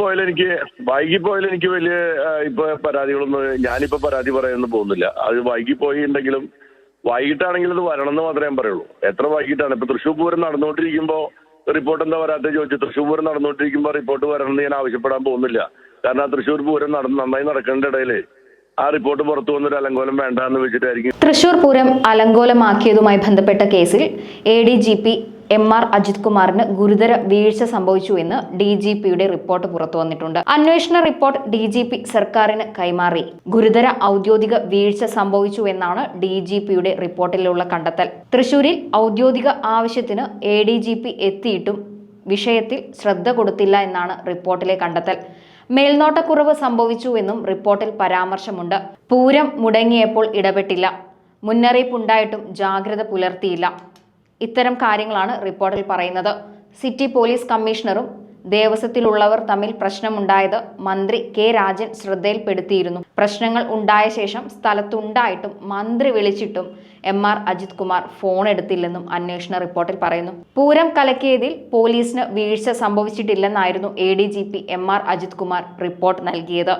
പോയാൽ എനിക്ക് വൈകി പോയാൽ എനിക്ക് വലിയ ഇപ്പൊ പരാതികളൊന്നും ഞാനിപ്പോ പരാതി പറയാനൊന്നും പോകുന്നില്ല. അത് വൈകി പോയിണ്ടെങ്കിലും വൈകിട്ടാണെങ്കിലും അത് വരണം എന്ന് മാത്രമേ ഞാൻ പറയുള്ളൂ. എത്ര വൈകിട്ടാണ്? ഇപ്പൊ തൃശ്ശൂർ പൂരം നടന്നുകൊണ്ടിരിക്കുമ്പോ റിപ്പോർട്ട് എന്താ വരാത്ത ചോദിച്ചു. തൃശ്ശൂർ പൂരം നടന്നുകൊണ്ടിരിക്കുമ്പോ റിപ്പോർട്ട് വരണം എന്ന് ഞാൻ ആവശ്യപ്പെടാൻ പോകുന്നില്ല. കാരണം തൃശ്ശൂർ പൂരം നടന്ന് നന്നായി നടക്കേണ്ട ഇടയിൽ ആ റിപ്പോർട്ട് പുറത്തു വന്നൊരു അലങ്കോലം വേണ്ട എന്ന് വെച്ചിട്ടായിരിക്കും. തൃശൂർ പൂരം അലങ്കോലമാക്കിയതുമായി ബന്ധപ്പെട്ട കേസിൽ A D G P M R Ajith കുമാറിന് ഗുരുതര വീഴ്ച സംഭവിച്ചു എന്ന് ഡി ജി പിയുടെ റിപ്പോർട്ട് പുറത്തു വന്നിട്ടുണ്ട്. അന്വേഷണ റിപ്പോർട്ട് ഡി ജി പി സർക്കാരിന് കൈമാറി. ഗുരുതര ഔദ്യോഗിക വീഴ്ച സംഭവിച്ചു എന്നാണ് ഡി ജി പിയുടെ റിപ്പോർട്ടിലുള്ള കണ്ടെത്തൽ. തൃശൂരിൽ ഔദ്യോഗിക ആവശ്യത്തിന് എ ഡി ജി പി എത്തിയിട്ടും വിഷയത്തിൽ ശ്രദ്ധ കൊടുത്തില്ല എന്നാണ് റിപ്പോർട്ടിലെ കണ്ടെത്തൽ. മേൽനോട്ടക്കുറവ് സംഭവിച്ചുവെന്നും റിപ്പോർട്ടിൽ പരാമർശമുണ്ട്. പൂരം മുടങ്ങിയപ്പോൾ ഇടപെട്ടില്ല. മുന്നറിയിപ്പുണ്ടായിട്ടും ജാഗ്രത പുലർത്തിയില്ല. ഇത്തരം കാര്യങ്ങളാണ് റിപ്പോർട്ടിൽ പറയുന്നത്. സിറ്റി പോലീസ് കമ്മീഷണറും ദേവസ്വത്തിലുള്ളവർ തമ്മിൽ പ്രശ്നമുണ്ടായത് മന്ത്രി കെ രാജൻ ശ്രദ്ധയിൽപ്പെടുത്തിയിരുന്നു. പ്രശ്നങ്ങൾ ഉണ്ടായ ശേഷം സ്ഥലത്തുണ്ടായിട്ടും മന്ത്രി വിളിച്ചിട്ടും M R Ajith Kumar phone എടുത്തില്ലെന്നും അന്വേഷണ റിപ്പോർട്ടിൽ പറയുന്നു. പൂരം കലക്കിയതിൽ പോലീസിന് വീഴ്ച സംഭവിച്ചിട്ടില്ലെന്നായിരുന്നു A D G P M R Ajith Kumar report നൽകിയത്.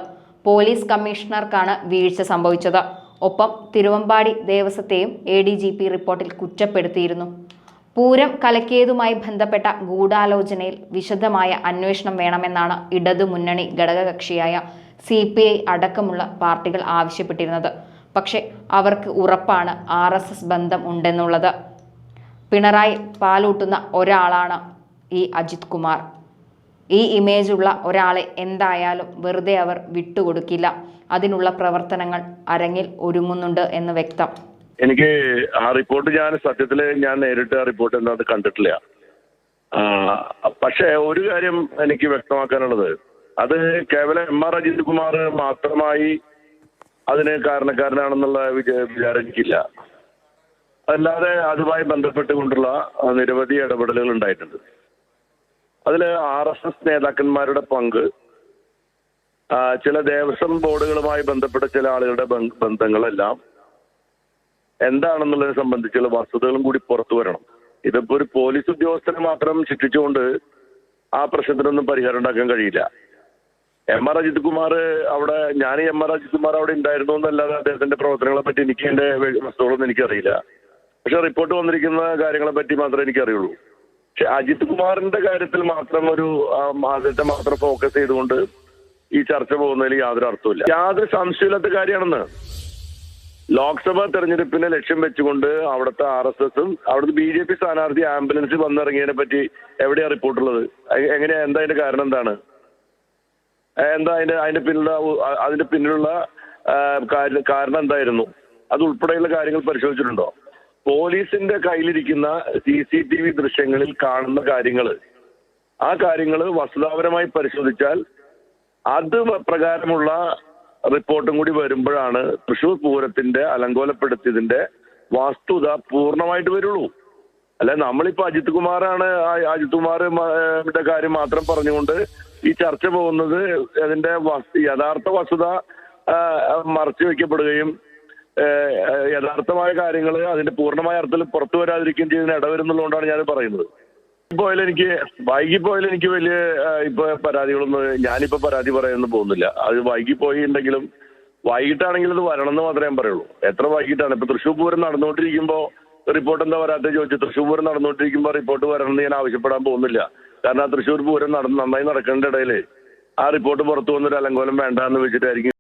പോലീസ് കമ്മീഷണർക്കാണ് വീഴ്ച സംഭവിച്ചത്. ഒപ്പം തിരുവമ്പാടി ദേവസ്വത്തെയും എ ഡി ജി പി റിപ്പോർട്ടിൽ കുറ്റപ്പെടുത്തിയിരുന്നു. പൂരം കലക്കിയതുമായി ബന്ധപ്പെട്ട ഗൂഢാലോചനയിൽ വിശദമായ അന്വേഷണം വേണമെന്നാണ് ഇടതുമുന്നണി ഘടകകക്ഷിയായ സി പി ഐ അടക്കമുള്ള പാർട്ടികൾ ആവശ്യപ്പെട്ടിരുന്നത്. പക്ഷേ അവർക്ക് ഉറപ്പാണ് ആർ എസ് എസ് ബന്ധം ഉണ്ടെന്നുള്ളത്. പിണറായി പാലൂട്ടുന്ന ഒരാളാണ് ഈ അജിത് കുമാർ. ഈ ഇമേജുള്ള ഒരാളെ എന്തായാലും വെറുതെ അവർ വിട്ടുകൊടുക്കില്ല. അതിനുള്ള പ്രവർത്തനങ്ങൾ അരങ്ങിൽ ഒരുങ്ങുന്നുണ്ട് എന്ന് വ്യക്തം. എനിക്ക് ആ റിപ്പോർട്ട് ഞാൻ സത്യത്തിൽ ഞാൻ നേരിട്ട് ആ റിപ്പോർട്ട് എന്താണെന്ന് കണ്ടിട്ടില്ല. പക്ഷെ ഒരു കാര്യം എനിക്ക് വ്യക്തമാക്കാനുള്ളത്. അത് കേവലം എം ആർ അജിത് കുമാർ മാത്രമായി അതിന് കാരണക്കാരനാണെന്നുള്ള വിചാ- വിചാരം എനിക്കില്ല. അല്ലാതെ അതുമായി ബന്ധപ്പെട്ടുകൊണ്ടുള്ള നിരവധി ഇടപെടലുകൾ ഉണ്ടായിട്ടുണ്ട്. അതിൽ ആർ എസ് എസ് നേതാക്കന്മാരുടെ പങ്ക് ചില ദേവസ്വം ബോർഡുകളുമായി ബന്ധപ്പെട്ട ചില ആളുകളുടെ ബന്ധ- ബന്ധങ്ങളെല്ലാം എന്താണെന്നുള്ളതിനെ സംബന്ധിച്ചുള്ള വസ്തുതകളും കൂടി പുറത്തു വരണം. ഇതിപ്പോ ഒരു പോലീസ് ഉദ്യോഗസ്ഥനെ മാത്രം ശിക്ഷിച്ചുകൊണ്ട് ആ പ്രശ്നത്തിനൊന്നും പരിഹാരം ഉണ്ടാക്കാൻ കഴിയില്ല. എം ആർ അജിത് കുമാർ അവിടെ ഞാൻ എം ആർ അജിത് കുമാർ അവിടെ ഉണ്ടായിരുന്നു എന്നല്ലാതെ അദ്ദേഹത്തിന്റെ പ്രവർത്തനങ്ങളെ പറ്റി എനിക്ക് എന്റെ വസ്തുക്കളൊന്നും എനിക്കറിയില്ല. പക്ഷെ റിപ്പോർട്ട് വന്നിരിക്കുന്ന കാര്യങ്ങളെ പറ്റി മാത്രമേ എനിക്കറിയുള്ളൂ. അജിത് കുമാറിന്റെ കാര്യത്തിൽ മാത്രം ഒരു ആദ്യത്തെ മാത്രം ഫോക്കസ് ചെയ്തുകൊണ്ട് ഈ ചർച്ച പോകുന്നതിൽ യാതൊരു അർത്ഥമില്ല യാതൊരു സംശയമില്ലാത്ത കാര്യമാണെന്ന് ലോക്സഭാ തെരഞ്ഞെടുപ്പിനെ ലക്ഷ്യം വെച്ചുകൊണ്ട് അവിടുത്തെ ആർ എസ് എസും അവിടുത്തെ ബി ജെ പി സ്ഥാനാർത്ഥി ആംബുലൻസ് വന്നിറങ്ങിയതിനെ പറ്റി എവിടെയാ റിപ്പോർട്ടുള്ളത്? എങ്ങനെയാ എന്താ അതിന്റെ കാരണം എന്താണ്? എന്താ അതിന്റെ അതിന്റെ പിന്നിലുള്ള അതിന്റെ പിന്നിലുള്ള കാരണം എന്തായിരുന്നു? അത് ഉൾപ്പെടെയുള്ള കാര്യങ്ങൾ പരിശോധിച്ചിട്ടുണ്ടോ? പോലീസിന്റെ കയ്യിലിരിക്കുന്ന സി സി ടി വി ദൃശ്യങ്ങളിൽ കാണുന്ന കാര്യങ്ങൾ. ആ കാര്യങ്ങൾ വസ്തുതാപരമായി പരിശോധിച്ചാൽ അത് പ്രകാരമുള്ള റിപ്പോർട്ടും കൂടി വരുമ്പോഴാണ് തൃശൂർ പൂരത്തിന്റെ അലങ്കോലപ്പെടുത്തിയതിന്റെ വസ്തുത പൂർണമായിട്ട് വരുള്ളൂ. അല്ല നമ്മളിപ്പോ അജിത് കുമാറാണ് അജിത് കുമാറിന്റെ കാര്യം മാത്രം പറഞ്ഞുകൊണ്ട് ഈ ചർച്ച പോകുന്നത് അതിന്റെ യഥാർത്ഥ വസ്തുത മറച്ചു വെക്കപ്പെടുകയും യഥാർത്ഥമായ കാര്യങ്ങൾ അതിന്റെ പൂർണമായ അർത്ഥത്തിൽ പുറത്തു വരാതിരിക്കുകയും ചെയ്യുന്ന ഇടവരുന്നുള്ളതുകൊണ്ടാണ് ഞാൻ പറയുന്നത് പോയാൽ എനിക്ക് വൈകി പോയാൽ എനിക്ക് വലിയ ഇപ്പൊ പരാതികളൊന്നും ഞാനിപ്പോ പരാതി പറയാനൊന്നും പോകുന്നില്ല. അത് വൈകി പോയി ഉണ്ടെങ്കിലും വൈകിട്ടാണെങ്കിലും അത് വരണം എന്ന് മാത്രമേ ഞാൻ പറയുള്ളൂ. എത്ര വൈകിട്ടാണ്? ഇപ്പൊ തൃശ്ശൂർ പൂരം നടന്നുകൊണ്ടിരിക്കുമ്പോ റിപ്പോർട്ട് എന്താ വരാത്ത ചോദിച്ചു. തൃശ്ശൂർ പൂരം നടന്നുകൊണ്ടിരിക്കുമ്പോ റിപ്പോർട്ട് വരണം ഞാൻ ആവശ്യപ്പെടാൻ പോകുന്നില്ല. കാരണം ആ തൃശ്ശൂർ പൂരം നടന്ന് നന്നായി നടക്കേണ്ട ഇടയിൽ ആ റിപ്പോർട്ട് പുറത്തു വന്നൊരു അലങ്കോലം വേണ്ട എന്ന് വെച്ചിട്ടായിരിക്കും